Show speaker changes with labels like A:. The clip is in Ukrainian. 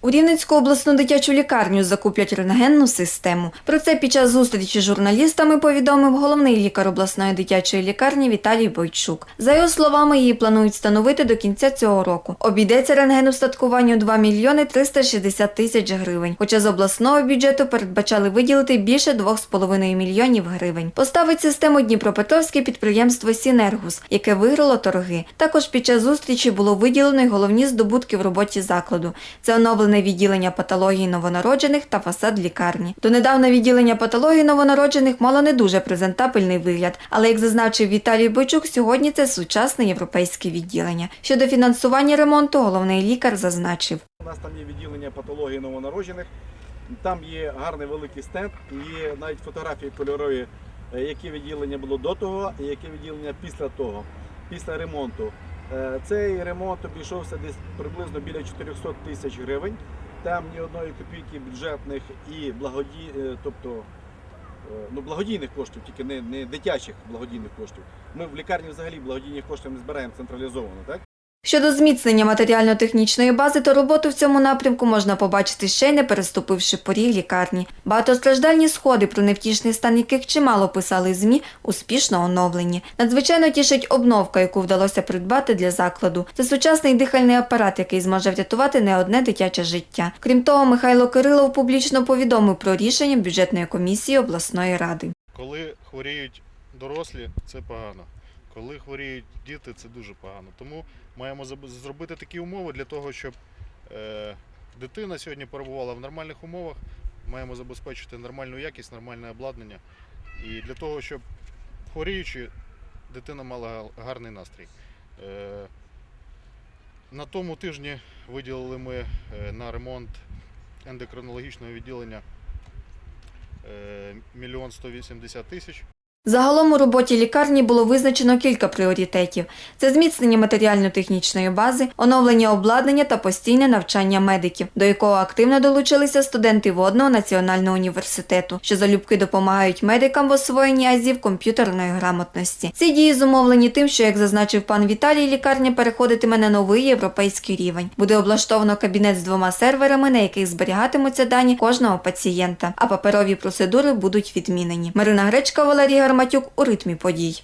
A: У Рівненську обласну дитячу лікарню закуплять рентгенну систему. Про це під час зустрічі з журналістами повідомив головний лікар обласної дитячої лікарні Віталій Бойчук. За його словами, її планують встановити до кінця цього року. Обійдеться рентгенустаткуванню 2 мільйони 360 тисяч гривень. Хоча з обласного бюджету передбачали виділити більше 2,5 мільйонів гривень. Поставить систему Дніпропетровське підприємство Сінергус, яке виграло торги. Також під час зустрічі було виділено головні здобутки в роботі закладу. Це оновлене відділення патології новонароджених та фасад лікарні. Донедавна відділення патології новонароджених мало не дуже презентабельний вигляд, але як зазначив Віталій Бойчук, сьогодні це сучасне європейське відділення. Щодо фінансування ремонту, головний лікар зазначив.
B: У нас там є відділення патології новонароджених. Там є гарний великий стенд, є навіть фотографії кольорові, е, яке відділення було до того, і яке відділення після того, після ремонту. Е, Цей ремонт обійшовся десь приблизно біля 400 тисяч гривень. Там ні одної копійки бюджетних і благоді... е, тобто, е, ну, благодійних коштів, тільки не, не дитячих благодійних коштів. Ми в лікарні взагалі благодійних коштів не збираємо централізовано, так?
A: Щодо зміцнення матеріально-технічної бази, то роботу в цьому напрямку можна побачити ще й не переступивши поріг лікарні. Багатостраждальні сходи, про невтішний стан яких чимало писали ЗМІ, успішно оновлені. Надзвичайно тішить обновка, яку вдалося придбати для закладу. Це сучасний дихальний апарат, який зможе врятувати не одне дитяче життя. Крім того, Михайло Кирилов публічно повідомив про рішення бюджетної комісії обласної ради.
C: Коли хворіють дорослі, це погано. Коли хворіють діти, це дуже погано. Тому маємо зробити такі умови для того, щоб е, дитина сьогодні перебувала в нормальних умовах. Маємо забезпечити нормальну якість, нормальне обладнання. І для того, щоб хворіючи, дитина мала гарний настрій. Е, на тому тижні виділили ми е, на ремонт ендокринологічного відділення мільйон 180 тисяч.
A: Загалом у роботі лікарні було визначено кілька пріоритетів: це зміцнення матеріально-технічної бази, оновлення обладнання та постійне навчання медиків, до якого активно долучилися студенти водного національного університету, що залюбки допомагають медикам в освоєнні азів комп'ютерної грамотності. Ці дії зумовлені тим, що, як зазначив пан Віталій, лікарня переходитиме на новий європейський рівень. Буде облаштовано кабінет з двома серверами, на яких зберігатимуться дані кожного пацієнта, а паперові процедури будуть відмінені. Марина Гречка, Валерій Гарматюк у ритмі подій.